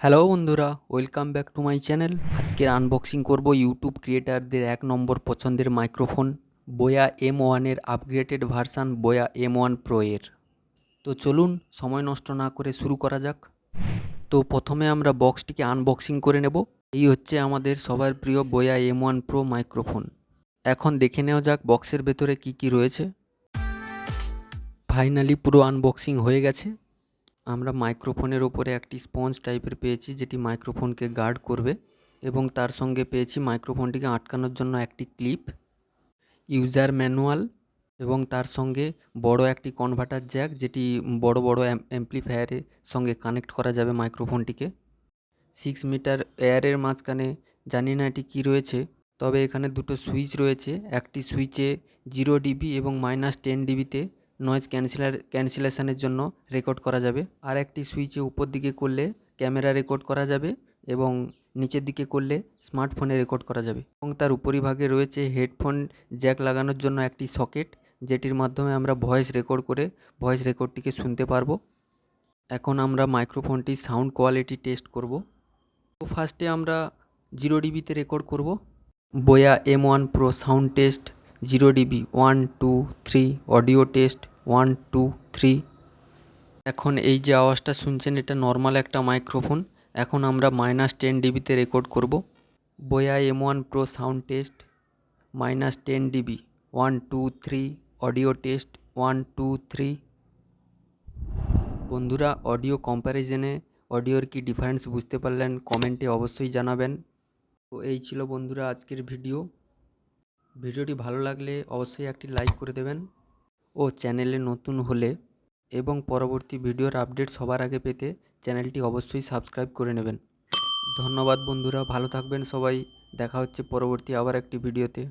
Hello বন্ধুরা, welcome back to my channel. আজকের unboxing করব ইউটিউব ক্রিয়েটারদের এক নম্বর পছন্দের মাইক্রোফোন বোয়া এম ওয়ানের upgraded version Boya M one pro এর। তো চলুন, সময় নষ্ট না করে শুরু করা যাক। তো প্রথমে আমরা বক্সটিকে আনবক্সিং করে নেব। এই হচ্ছে আমাদের সবার প্রিয় Boya M one pro microphone এখন দেখে নেওয়া যাক বক্সের ভেতরে কি কি রয়েছে। ফাইনালি পুরো আনবক্সিং হয়ে গেছে। আমরা মাইক্রোফোনের ওপরে একটি স্পঞ্জ টাইপের পেয়েছি, যেটি মাইক্রোফোনকে গার্ড করবে এবং তার সঙ্গে পেয়েছি মাইক্রোফোনটিকে আটকানোর জন্য একটি ক্লিপ, ইউজার ম্যানুয়াল এবং তার সঙ্গে বড় একটি কনভার্টার জ্যাক, যেটি বড় বড় অ্যাম্পলিফায়ারের সঙ্গে কানেক্ট করা যাবে মাইক্রোফোনটিকে। সিক্স মিটার এয়ারের মাঝখানে, জানি না এটি কী রয়েছে, তবে এখানে দুটো সুইচ রয়েছে, একটি সুইচে জিরো ডিবি এবং মাইনাস টেন ডিবিতে। নয়েজ ক্যান্সেলার ক্যান্সেলেশনের জন্য রেকর্ড করা যাবে। আর একটি সুইচে উপর দিকে করলে ক্যামেরা রেকর্ড করা যাবে এবং নিচের দিকে করলে স্মার্টফোনে রেকর্ড করা যাবে। এবং তার উপরিভাগে রয়েছে হেডফোন জ্যাক লাগানোর জন্য একটি সকেট যেটির মাধ্যমে আমরা ভয়েস রেকর্ড করে ভয়েস রেকর্ডটিকে শুনতে পারব। এখন আমরা মাইক্রোফোনটির সাউন্ড কোয়ালিটি টেস্ট করব। তো ফার্স্টে আমরা জিরো ডিবিতে রেকর্ড করব। Boya M one pro sound test zero dB one two three audio test one two three এখন এই যে আওয়াজটা শুনছেন, এটা নর্মাল একটা মাইক্রোফোন এখন আমরা মাইনাস টেন ডিবিতে রেকর্ড করব। Boya M one pro sound test minus ten dB one two three audio test one two three বন্ধুরা অডিও কম্প্যারিজনে অডিওর কি ডিফারেন্স বুঝতে পারলেন কমেন্টে অবশ্যই জানাবেন। তো এই ছিল বন্ধুরা আজকের ভিডিও ভিডিওটি ভালো লাগলে অবশ্যই একটি লাইক করে দেবেন ও চ্যানেলে নতুন হলে এবং পরবর্তী ভিডিওর আপডেট সবার আগে পেতে চ্যানেলটি অবশ্যই সাবস্ক্রাইব করে নেবেন। ধন্যবাদ বন্ধুরা, ভালো থাকবেন সবাই। দেখা হচ্ছে পরবর্তী আবার একটি ভিডিওতে।